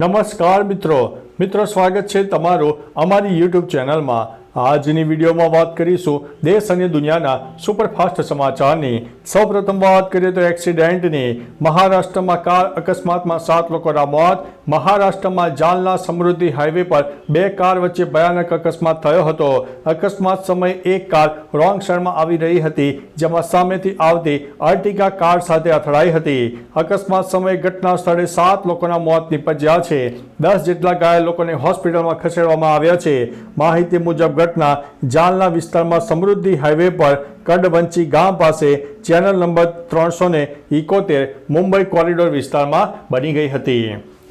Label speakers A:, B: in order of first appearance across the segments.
A: નમસ્કાર મિત્રો. મિત્રો, સ્વાગત છે તમારું અમારી યુટ્યુબ ચેનલમાં. આજની વિડીયોમાં વાત કરીશું દેશ અને દુનિયાના સુપરફાસ્ટ સમાચારની. સૌપ્રથમ વાત કરીએ તો એક્સિડેન્ટની. મહારાષ્ટ્રમાં કાર અકસ્માતમાં સાત લોકોના મોત મહારાષ્ટ્રમાં જાલના સમૃદ્ધિ હાઈવે પર બે કાર વચ્ચે ભયાનક અકસ્માત થયો હતો. અકસ્માત સમયે એક કાર રોંગ ક્ષણમાં આવી રહી હતી, જેમાં સામેથી આવતી અર્ટિકા કાર સાથે અથડાઈ હતી. અકસ્માત સમયે ઘટના સ્થળે સાત લોકોના મોત નીપજ્યા છે. દસ જેટલા ઘાયલ લોકોને હોસ્પિટલમાં ખસેડવામાં આવ્યા છે. માહિતી મુજબ ઘટના જાલના વિસ્તારમાં સમૃદ્ધિ હાઈવે પર કડવંચી ગામ પાસે ચેનલ નંબર ત્રણસો ને ઇકોતેર મુંબઈ કોરિડોર વિસ્તારમાં બની ગઈ હતી.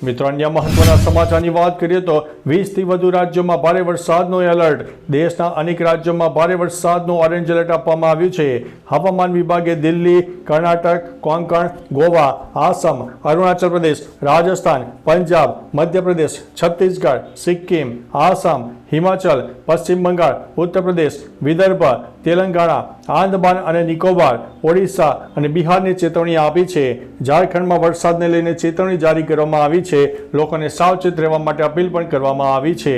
A: મિત્રો, અન્ય મહત્વના સમાચારની વાત કરીએ તો વીસથી વધુ રાજ્યોમાં ભારે વરસાદનો એલર્ટ. દેશના અનેક રાજ્યોમાં ભારે વરસાદનું ઓરેન્જ એલર્ટ આપવામાં આવ્યું છે. હવામાન વિભાગે દિલ્હી, કર્ણાટક, કોંકણ, ગોવા, આસામ, અરુણાચલ પ્રદેશ, રાજસ્થાન, પંજાબ, મધ્યપ્રદેશ, છત્તીસગઢ, સિક્કિમ, આસામ હિમાચલ પશ્ચિમ બંગાળ ઉત્તર પ્રદેશ વિદર્ભ તેલંગાણા આંદમાન અને નિકોબાર ઓડિશા અને બિહારની ચેતવણી આપી છે. ઝારખંડમાં વરસાદને લઈને ચેતવણી જારી કરવામાં આવી છે. લોકોને સાવચેત રહેવા માટે અપીલ પણ કરવામાં આવી છે.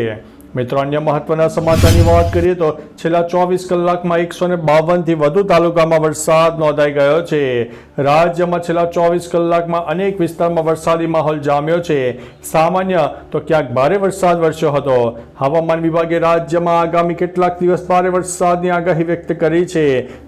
A: મિત્રો, અન્ય મહત્વના સમાચારની વાત કરીએ તો છેલ્લા ચોવીસ કલાકમાં એકસો ને બાવનથી વધુ તાલુકામાં વરસાદ નોંધાઈ ગયો છે. રાજ્યમાં છેલ્લા ચોવીસ કલાકમાં અનેક વિસ્તારમાં વરસાદી માહોલ જામ્યો છે. સામાન્ય તો ક્યાંક ભારે વરસાદ વરસ્યો હતો. હવામાન વિભાગે રાજ્યમાં આગામી કેટલાક દિવસ ભારે વરસાદની આગાહી વ્યક્ત કરી છે.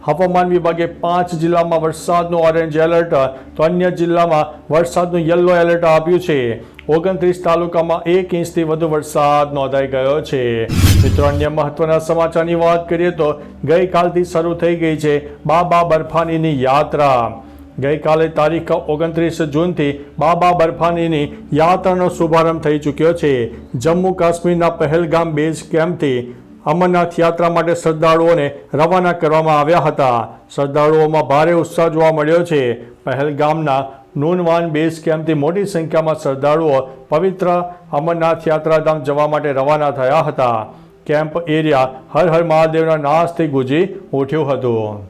A: હવામાન વિભાગે પાંચ જિલ્લામાં વરસાદનું ઓરેન્જ એલર્ટ, તો અન્ય જિલ્લામાં વરસાદનું યલો એલર્ટ આપ્યું છે. ઓગણત્રીસ તાલુકામાં એક ઇંચથી વધુ વરસાદ નોંધાઈ ગયો છે. મિત્રો, અન્ય મહત્વના સમાચારની વાત કરીએ તો ગઈકાલથી શરૂ થઈ ગઈ છે બાબા બર્ફાનીની યાત્રા. ગઈકાલે તારીખ ઓગણત્રીસ જૂનથી બાબા બર્ફાનીની યાત્રાનો શુભારંભ થઈ ચૂક્યો છે. જમ્મુ કાશ્મીરના પહેલગામ બેઝ કેમ્પથી અમરનાથ યાત્રા માટે શ્રદ્ધાળુઓને રવાના કરવામાં આવ્યા હતા. શ્રદ્ધાળુઓમાં ભારે ઉત્સાહ જોવા મળ્યો છે. પહેલગામના નૂનવાન બેઝ કેમ્પથી મોટી સંખ્યામાં શ્રદ્ધાળુઓ પવિત્ર અમરનાથ યાત્રાધામ જવા માટે રવાના થયા હતા. કેમ્પ એરિયા હર હર મહાદેવના નાશથી ગુજી ઉઠ્યું હતું.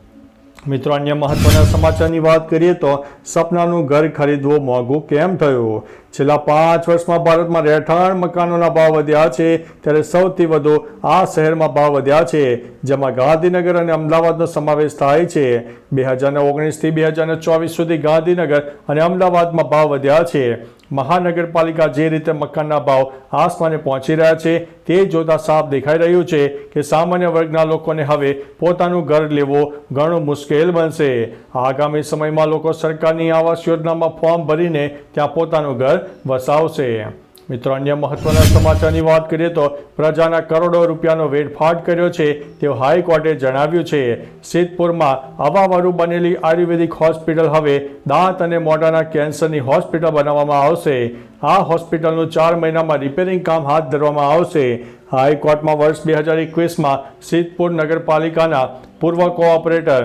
A: મિત્રો, અન્ય મહત્વના સમાચારની વાત કરીએ તો સપનાનું ઘર ખરીદવું મોંઘું કેમ થયું? છેલ્લા પાંચ વર્ષમાં ભારતમાં રહેઠાણ મકાનોના ભાવ વધ્યા છે, ત્યારે સૌથી વધુ આ શહેરમાં ભાવ વધ્યા છે, જેમાં ગાંધીનગર અને અમદાવાદનો સમાવેશ થાય છે. બે હજાર ઓગણીસથી બે હજાર ચોવીસ સુધી ગાંધીનગર અને અમદાવાદમાં ભાવ વધ્યા છે. મહાનગરપાલિકા જે રીતે મકાનના ભાવ આસમાને પહોંચી રહ્યા છે, તે જોતા સાફ દેખાઈ રહ્યું છે કે સામાન્ય વર્ગના લોકોને હવે પોતાનું ઘર લેવું ઘણું મુશ્કેલ બનશે. આગામી સમયમાં લોકો સરકારની આવાસ યોજનામાં ફોર્મ ભરીને ત્યાં પોતાનું ઘર વસાવશે. મિત્રો, અન્ય મહત્વના સમાચારની વાત કરીએ તો પ્રજાના કરોડો રૂપિયાનો વેડફાટ કર્યો છે તેવું હાઈકોર્ટે જણાવ્યું છે. સિદ્ધપુરમાં હવાવાળું બનેલી આયુર્વેદિક હોસ્પિટલ હવે દાંત અને મોઢાના કેન્સરની હોસ્પિટલ બનાવવામાં આવશે. આ હોસ્પિટલનું ચાર મહિનામાં રિપેરિંગ કામ હાથ ધરવામાં આવશે. હાઈકોર્ટમાં વર્ષ બે હજાર એકવીસમાં સિદ્ધપુર નગરપાલિકાના પૂર્વ કોઓપરેટર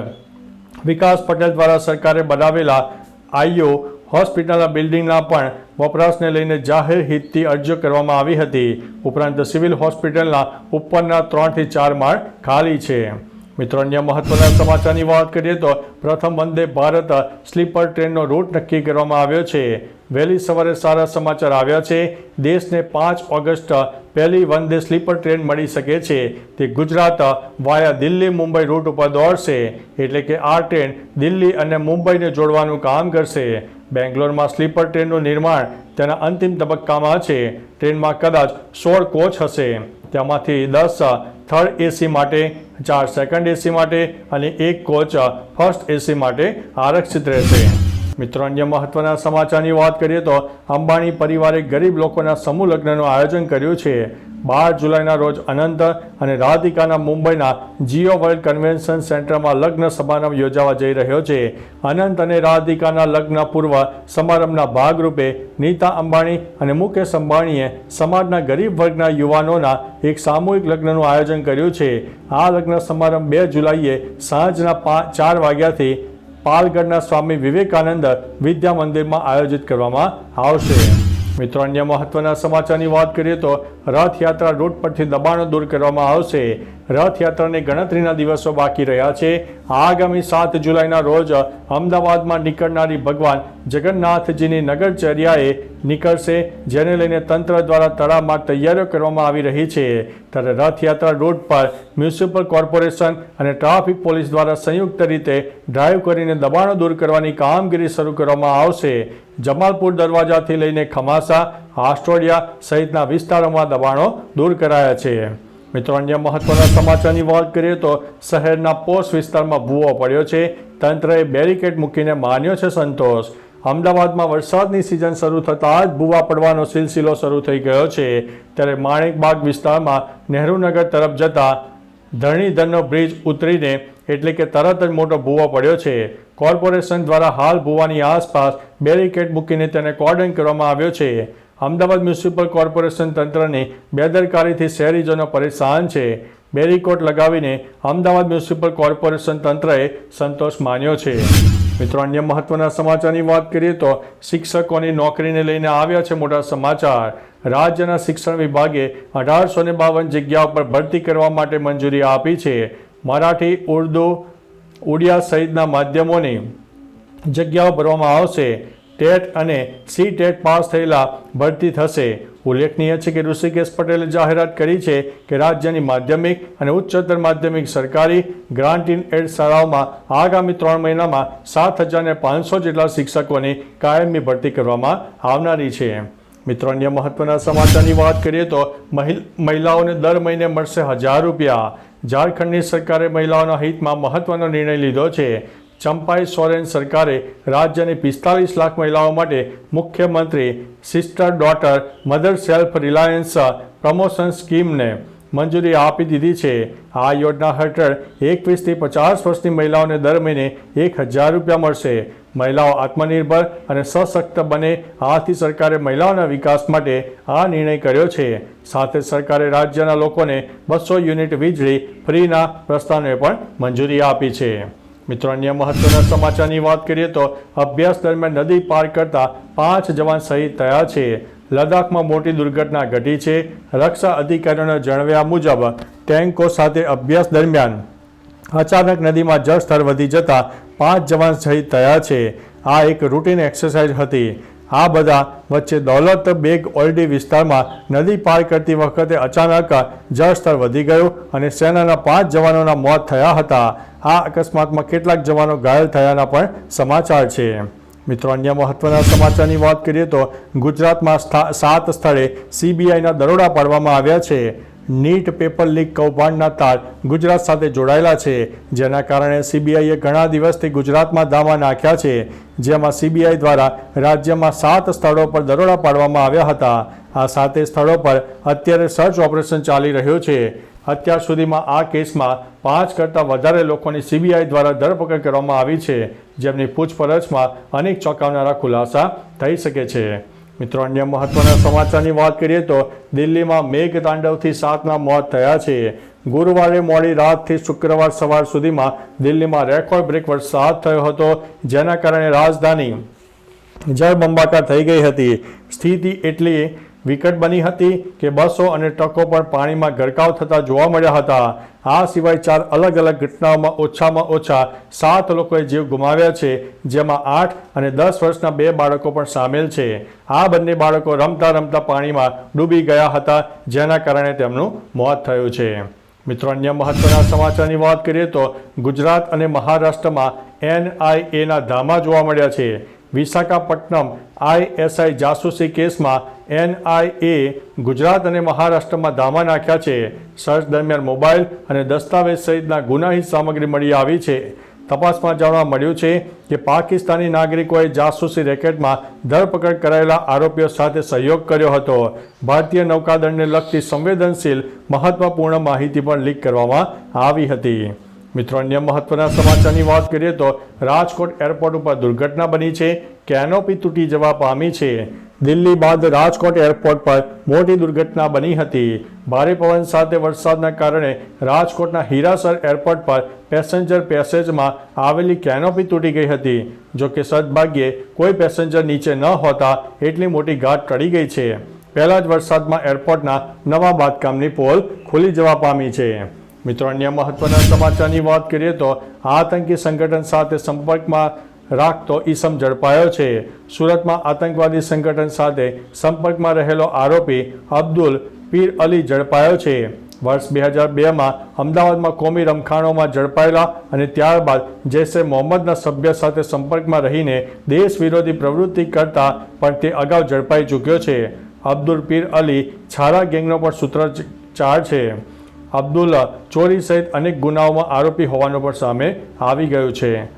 A: વિકાસ પટેલ દ્વારા સરકારે બનાવેલા આઈઓ હોસ્પિટલના બિલ્ડિંગના પણ વપરાશને લઈને જાહેર હિતથી અરજીઓ કરવામાં આવી હતી. ઉપરાંત સિવિલ હોસ્પિટલના ઉપરના ત્રણથી ચાર માળ ખાલી છે. મિત્રો, અન્ય મહત્વના સમાચારની વાત કરીએ તો પ્રથમ વંદે ભારત સ્લીપર ટ્રેનનો રૂટ નક્કી કરવામાં આવ્યો છે. વહેલી સવારે સારા સમાચાર આવ્યા છે. દેશને પાંચ ઓગસ્ટ પહેલી વંદે સ્લીપર ટ્રેન મળી શકે છે. તે ગુજરાત વાયા દિલ્હી મુંબઈ રૂટ ઉપર દોડશે. એટલે કે આ ટ્રેન દિલ્હી અને મુંબઈને જોડવાનું કામ કરશે. બેંગ્લોરમાં સ્લીપર ટ્રેનનું નિર્માણ તેના અંતિમ તબક્કામાં છે. ટ્રેનમાં કદાચ સોળ કોચ હશે. તેમાંથી દસ થર્ડ એસી માટે, ચાર સેકન્ડ એસી માટે અને એક કોચ ફર્સ્ટ એસી માટે આરક્ષિત રહેશે. મિત્રો અન્ય મહત્વના સમાચારની વાત કરીએ તો અંબાણી પરિવારે ગરીબ લોકોના સમૂહ લગ્નનું આયોજન કર્યું છે. બાર જુલાઈના રોજ અનંત અને રાધિકાના મુંબઈના જીઓ વર્લ્ડ કન્વેન્શન સેન્ટરમાં લગ્ન સમારંભ યોજાવા જઈ રહ્યો છે. અનંત અને રાધિકાના લગ્ન પૂર્વ સમારંભના ભાગરૂપે નીતા અંબાણી અને મુકેશ અંબાણીએ સમાજના ગરીબ વર્ગના યુવાનોના એક સામૂહિક લગ્નનું આયોજન કર્યું છે. આ લગ્ન સમારંભ બે જુલાઈએ સાંજના પાંચ ચાર વાગ્યાથી પાલગઢના સ્વામી વિવેકાનંદ વિદ્યા મંદિરમાં આયોજિત કરવામાં આવશે. મિત્રો, અન્ય મહત્વના સમાચારની વાત કરીએ તો રથયાત્રા રૂટ પરથી દબાણો દૂર કરવામાં આવશે. રથયાત્રાની ગણતરીના દિવસો બાકી રહ્યા છે. આગામી સાત જુલાઈના રોજ અમદાવાદમાં નીકળનારી ભગવાન જગન્નાથજીની નગરચર્યાએ નીકળશે, જેને લઈને તંત્ર દ્વારા તળાવમાં તૈયારીઓ કરવામાં આવી રહી છે. ત્યારે રથયાત્રા રૂટ પર મ્યુનિસિપલ કોર્પોરેશન અને ટ્રાફિક પોલીસ દ્વારા સંયુક્ત રીતે ડ્રાઈવ કરીને દબાણો દૂર કરવાની કામગીરી શરૂ કરવામાં આવશે. જમાલપુર દરવાજાથી લઈને ખમાસા આસ્ટ્રોડિયા સહિતના વિસ્તારોમાં દબાણો દૂર કરાયા છે. મિત્રો, અન્ય મહત્વના સમાચારની વાત કરીએ તો શહેરના પોસ્ટ વિસ્તારમાં ભૂવો પડ્યો છે. તંત્રએ બેરિકેડ મૂકીને માન્યો છે સંતોષ. અમદાવાદમાં વરસાદની સિઝન શરૂ થતાં જ ભૂવા પડવાનો સિલસિલો શરૂ થઈ ગયો છે. ત્યારે માણેકબાગ વિસ્તારમાં નહેરુનગર તરફ જતા ધરણીધરનો બ્રિજ ઉતરીને એટલે કે તરત જ મોટો ભૂવો પડ્યો છે. કોર્પોરેશન દ્વારા હાલ ભૂવાની આસપાસ બેરિકેડ મૂકીને તેને કોર્ડન કરવામાં આવ્યો છે. અમદાવાદ મ્યુનિસિપલ કોર્પોરેશન તંત્રની બેદરકારીથી શહેરીજનો પરેશાન છે. બેરીકોટ લગાવીને અમદાવાદ મ્યુનિસિપલ કોર્પોરેશન તંત્રએ સંતોષ માન્યો છે. મિત્રો, અન્ય મહત્વના સમાચારની વાત કરીએ તો શિક્ષકોની નોકરીને લઈને આવ્યા છે મોટા સમાચાર. રાજ્યના શિક્ષણ વિભાગે અઢારસો ને બાવન જગ્યાઓ પર ભરતી કરવા માટે મંજૂરી આપી છે. મરાઠી, ઉર્દુ, ઉડિયા સહિતના માધ્યમોની જગ્યાઓ ભરવામાં આવશે. ટેટ અને સી ટેટ પાસ થયેલા ભરતી થશે. ઉલ્લેખનીય છે કે ઋષિકેશ પટેલે જાહેરાત કરી છે કે રાજ્યની માધ્યમિક અને ઉચ્ચતર માધ્યમિક સરકારી ગ્રાન્ટ ઇન એડ શાળાઓમાં આગામી ત્રણ મહિનામાં સાત હજારને પાંચસો જેટલા શિક્ષકોની કાયમી ભરતી કરવામાં આવનારી છે. મિત્રો, અન્ય મહત્વના સમાચારની વાત કરીએ તો મહિલ- મહિલાઓને દર મહિને મળશે હજાર રૂપિયા. ઝારખંડની સરકારે મહિલાઓના હિતમાં મહત્વનો નિર્ણય લીધો છે. ચંપાઈ સોરેન સરકારે રાજ્યની પિસ્તાલીસ લાખ મહિલાઓ માટે મુખ્યમંત્રી sister daughter mother self reliance promotion સ્કીમને મંજૂરી આપી દીધી છે. આ યોજના હેઠળ એકવીસથી પચાસ વર્ષની મહિલાઓને દર મહિને એક હજાર રૂપિયા મળશે. મહિલાઓ આત્મનિર્ભર અને સશક્ત બને આથી સરકારે મહિલાઓના વિકાસ માટે આ નિર્ણય કર્યો છે. સાથે સરકારે રાજ્યના લોકોને બસો યુનિટ વીજળી ફ્રીના પ્રસ્તાવને પણ મંજૂરી આપી છે. મિત્રો, અન્ય મહત્વના સમાચારની વાત કરીએ તો અભ્યાસ દરમિયાન નદી પાર કરતા પાંચ જવાન શહીદ થયા છે. લદ્દાખમાં મોટી દુર્ઘટના ઘટી છે. રક્ષા અધિકારીઓના જણાવ્યા મુજબ, ટેન્કો સાથે અભ્યાસ દરમિયાન અચાનક નદીમાં જળસ્તર વધી જતા પાંચ જવાન શહીદ થયા છે. આ એક રૂટીન એક્સરસાઇઝ હતી. આ બધા વચ્ચે દૌલત બેગ ઓલડી વિસ્તારમાં નદી પાર કરતી વખતે અચાનક જળસ્તર વધી ગયું અને સેનાના પાંચ જવાનોના મોત થયા હતા. આ અકસ્માતમાં કેટલાક જવાનો ઘાયલ થયાના પણ સમાચાર છે. મિત્રો, અન્ય મહત્વના સમાચારની વાત કરીએ તો ગુજરાતમાં સાત સ્થળે સીબીઆઈના દરોડા પાડવામાં આવ્યા છે. નીટ પેપર લીક કૌભાંડના તાર ગુજરાત સાથે જોડાયેલા છે. જેના કારણે સીબીઆઈએ ઘણા દિવસથી ગુજરાતમાં દાવા નાખ્યા છે. જેમાં સીબીઆઈ દ્વારા રાજ્યમાં સાત સ્થળો પર દરોડા પાડવામાં આવ્યા હતા. આ સાતે સ્થળો પર અત્યારે સર્ચ ઓપરેશન ચાલી રહ્યું છે. અત્યાર સુધીમાં આ કેસમાં પાંચ કરતાં વધારે લોકોની સીબીઆઈ દ્વારા ધરપકડ કરવામાં આવી છે. જેમની પૂછપરછમાં અનેક ચોંકાવનારા ખુલાસા થઈ શકે છે. મિત્રો, અન્ય મહત્વના સમાચારની વાત કરીએ તો દિલ્હીમાં મેઘ તાંડવથી સાતના મોત થયા છે. ગુરુવારે મોડી રાતથી શુક્રવાર સવાર સુધીમાં દિલ્હીમાં રેકોર્ડ બ્રેક વરસાદ થયો હતો, જેના કારણે રાજધાની જળબંબાકાર થઈ ગઈ હતી. સ્થિતિ એટલી વિકટ બની હતી કે બસો અને ટ્રકો પણ પાણીમાં ગરકાવ થતા જોવા મળ્યા હતા. આ સિવાય ચાર અલગ અલગ ઘટનાઓમાં ઓછામાં ઓછા સાત લોકોએ જીવ ગુમાવ્યા છે, જેમાં આઠ અને દસ વર્ષના બે બાળકો પણ સામેલ છે. આ બંને બાળકો રમતા રમતા પાણીમાં ડૂબી ગયા હતા, જેના કારણે તેમનું મોત થયું છે. મિત્રો, અન્ય મહત્વના સમાચારની વાત કરીએ તો ગુજરાત અને મહારાષ્ટ્રમાં એનઆઈએના ધામા જોવા મળ્યા છે. વિશાખાપટ્ટનમ આઈએસઆઈ જાસૂસી કેસમાં એનઆઈએ ગુજરાત અને મહારાષ્ટ્રમાં ધામા નાખ્યા છે. સર્ચ દરમિયાન મોબાઈલ અને દસ્તાવેજ સહિતના ગુનાહિત સામગ્રી મળી આવી છે. તપાસમાં જાણવા મળ્યું છે કે પાકિસ્તાની નાગરિકોએ જાસૂસી રેકેટમાં ધરપકડ કરાયેલા આરોપીઓ સાથે સહયોગ કર્યો હતો. ભારતીય નૌકાદળને લગતી સંવેદનશીલ, મહત્વપૂર્ણ માહિતી પણ લીક કરવામાં આવી હતી. મિત્રો, અન્ય મહત્વના સમાચારની વાત કરીએ તો રાજકોટ એરપોર્ટ ઉપર દુર્ઘટના બની છે. કેનોપી તૂટી જવા પામી છે. દિલ્હી બાદ રાજકોટ એરપોર્ટ પર મોટી દુર્ઘટના બની હતી. ભારે પવન સાથે વરસાદના કારણે રાજકોટના હીરાસર એરપોર્ટ પર પેસેન્જર પેસેજમાં આવેલી કેનોપી તૂટી ગઈ હતી. જો કે સદભાગ્યે કોઈ પેસેન્જર નીચે ન હોતા એટલી મોટી ઘાટ ટળી ગઈ છે. પહેલા જ વરસાદમાં એરપોર્ટના નવા બાંધકામની પોલ ખુલી જવા પામી છે. મિત્રો, અન્ય મહત્વના સમાચારની વાત કરીએ તો આતંકી સંગઠન સાથે સંપર્કમાં રાખતો ઈસમ ઝડપાયો છે. સુરતમાં આતંકવાદી સંગઠન સાથે સંપર્કમાં રહેલો આરોપી અબ્દુલ પીર અલી ઝડપાયો છે. વર્ષ બે હજાર બેમાં અમદાવાદમાં કોમી રમખાણોમાં ઝડપાયેલા અને ત્યારબાદ જૈશે મોહમ્મદના સભ્ય સાથે સંપર્કમાં રહીને દેશ વિરોધી પ્રવૃત્તિ કરતા પણ તે અગાઉ ઝડપાઈ ચૂક્યો છે. અબ્દુલ પીર અલી છારા ગેંગનો પણ સૂત્રચાર છે. અબ્દુલ્લા ચોરી સહિત અનેક ગુનાઓમાં આરોપી હોવાનું પણ સામે આવી ગયું છે.